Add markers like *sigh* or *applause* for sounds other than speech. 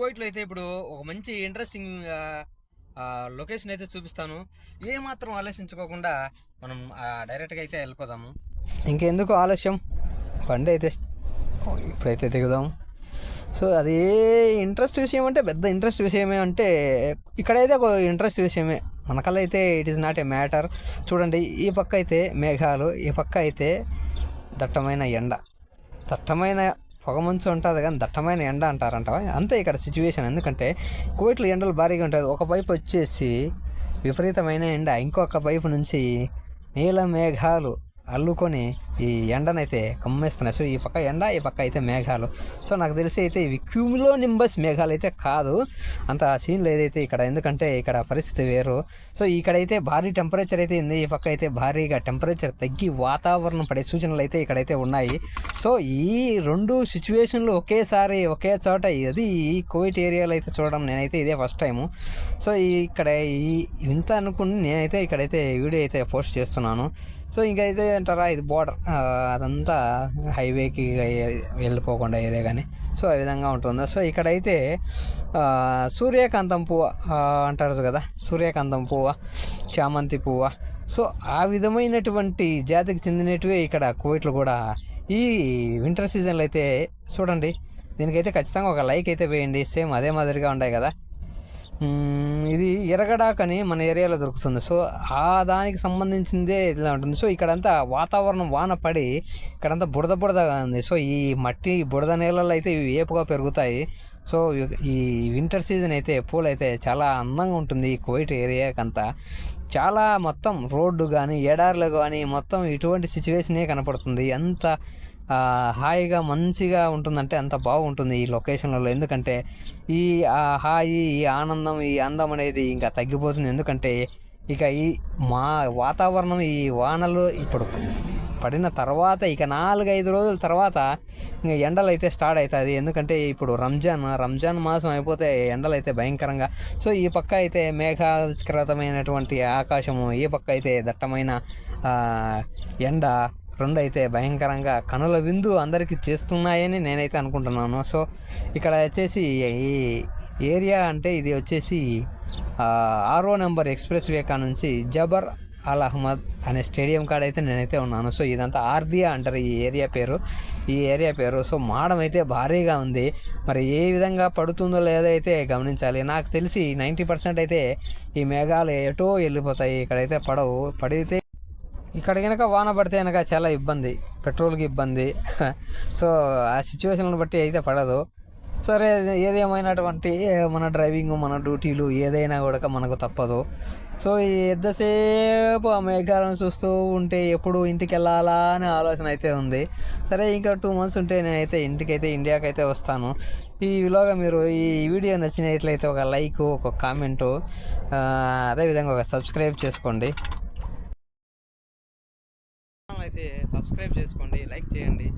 కోయిట్లో అయితే ఇప్పుడు ఒక మంచి ఇంట్రెస్టింగ్ లొకేషన్ అయితే చూపిస్తాను. ఏమాత్రం ఆలోచించుకోకుండా మనం డైరెక్ట్గా అయితే వెళ్ళిపోదాము. ఇంకెందుకు ఆలస్యం? బండి అయితే ఇప్పుడైతే దిగుదాం. సో అది ఇంట్రెస్ట్ విషయం అంటే పెద్ద ఇంట్రెస్ట్ విషయమే అంటే ఇక్కడైతే ఒక ఇంట్రెస్ట్ విషయమే. మనకల్లా అయితే it is not a matter చూడండి ఈ పక్క అయితే మేఘాలు ఈ పక్క అయితే దట్టమైన ఎండ. దట్టమైన పొగమంచు ఉంటుంది కానీ దట్టమైన ఎండ అంటారంట అంతే ఇక్కడ సిచ్యువేషన్ ఎందుకంటే కోయిట్లో ఎండలు భారీగా ఉంటుంది ఒక వైపు వచ్చేసి విపరీతమైన ఎండ ఇంకొక వైపు నుంచి నీల మేఘాలు అల్లుకొని ఈ ఎండనైతే కమ్మేస్తున్నాయి. సో ఈ పక్క ఎండ ఈ పక్క అయితే మేఘాలు. సో నాకు తెలిసి అయితే ఇవి క్యూములో నింబస్ మేఘాలు అయితే కాదు. అంత సీన్లు ఏదైతే ఇక్కడ. ఎందుకంటే ఇక్కడ పరిస్థితి వేరు. సో ఇక్కడైతే భారీ టెంపరేచర్ అయితే ఉంది. ఈ పక్క అయితే భారీగా టెంపరేచర్ తగ్గి వాతావరణం పడే సూచనలు అయితే ఇక్కడైతే ఉన్నాయి. సో ఈ రెండు సిచ్యువేషన్లు ఒకేసారి ఒకే చోట అది ఈ కోవిడ్ ఏరియాలో అయితే చూడడం నేనైతే ఇదే ఫస్ట్ టైము సో ఇక్కడ ఈ ఇంత అనుకుని నేనైతే ఇక్కడైతే వీడియో అయితే పోస్ట్ చేస్తున్నాను. సో ఇంకైతే అంటారా ఇది బోర్డర్ అదంతా హైవేకి వెళ్ళిపోకుండా ఏదే కానీ సో ఆ విధంగా ఉంటుంది. సో ఇక్కడైతే సూర్యకాంతం పువ్వు అంటారు కదా సూర్యకాంతం పువ్వు చామంతి పువ్వు. సో ఆ విధమైనటువంటి జాతికి చెందినటివే ఇక్కడ కోయిట్లు కూడా ఈ వింటర్ సీజన్లో అయితే చూడండి దీనికైతే ఖచ్చితంగా ఒక లైక్ అయితే వేయండి. సేమ్ అదే మాదిరిగా ఉన్నాయి కదా. ఇది ఎరగడాకని మన ఏరియాలో దొరుకుతుంది. సో ఆ దానికి సంబంధించిందే ఇలా ఉంటుంది. సో ఇక్కడంతా వాతావరణం వాన పడి ఇక్కడంతా బుడద బుడదగా ఉంది. సో ఈ మట్టి బుడద నేలలు అయితే ఇవి ఏపుగా పెరుగుతాయి. సో ఈ వింటర్ సీజన్ అయితే పూలు అయితే చాలా అందంగా ఉంటుంది ఈ కోయిట్ ఏరియాకంతా. చాలా మొత్తం రోడ్డు కానీ ఎడార్లు కానీ మొత్తం ఇటువంటి సిచ్యువేషనే కనపడుతుంది. అంత హాయిగా మంచిగా ఉంటుందంటే అంత బాగుంటుంది ఈ లొకేషన్లలో. ఎందుకంటే ఈ ఆ హాయి ఈ ఆనందం ఈ అందం అనేది ఇంకా తగ్గిపోతుంది. ఎందుకంటే ఇక ఈ మా వాతావరణం ఈ వానలు ఇప్పుడు పడిన తర్వాత ఇక నాలుగైదు రోజుల తర్వాత ఇంకా ఎండలు అయితే స్టార్ట్ అవుతుంది ఎందుకంటే ఇప్పుడు రంజాన్ రంజాన్ మాసం అయిపోతే ఎండలు అయితే భయంకరంగా. సో ఈ పక్క అయితే మేఘావిష్కృతమైనటువంటి ఆకాశము ఈ పక్క అయితే దట్టమైన ఎండ రెండు అయితే భయంకరంగా కనుల విందు అందరికీ చేస్తున్నాయని నేనైతే అనుకుంటున్నాను. సో ఇక్కడ వచ్చేసి ఈ ఏరియా అంటే ఇది వచ్చేసి ఆరో నెంబర్ ఎక్స్ప్రెస్ వేకా నుంచి జబర్ అల్ అహ్మద్ అనే స్టేడియం కాడ అయితే నేనైతే ఉన్నాను. సో ఇదంతా ఆర్దియా అంటారు ఈ ఏరియా పేరు. ఈ ఏరియా పేరు. సో మాడం అయితే భారీగా ఉంది. మరి ఏ విధంగా పడుతుందో లేదో అయితే గమనించాలి. నాకు తెలిసి నైంటీ పర్సెంట్ అయితే ఈ మేఘాలు ఎటో వెళ్ళిపోతాయి. ఇక్కడైతే పడవు. పడితే ఇక్కడ కనుక వాన పడితే కనుక చాలా ఇబ్బంది పెట్రోల్కి ఇబ్బంది. *laughs* సో ఆ సిచ్యువేషన్లను బట్టి అయితే పడదు. సరే ఏదేమైనటువంటి మన డ్రైవింగ్ మన డ్యూటీలు ఏదైనా కూడా మనకు తప్పదు. సో ఈ ఎంతసేపు ఆ మేఘాలను చూస్తూ ఉంటే ఎప్పుడు ఇంటికి వెళ్ళాలా అనే ఆలోచన అయితే ఉంది. సరే ఇంకా టూ మంత్స్ ఉంటే నేనైతే ఇంటికైతే ఇండియాకి అయితే వస్తాను. ఈ విలోగా మీరు ఈ వీడియో నచ్చినట్లయితే ఒక లైక్ ఒక కామెంటు అదేవిధంగా ఒక సబ్స్క్రైబ్ చేసుకోండి. అయితే సబ్స్క్రైబ్ చేసుకోండి లైక్ చేయండి.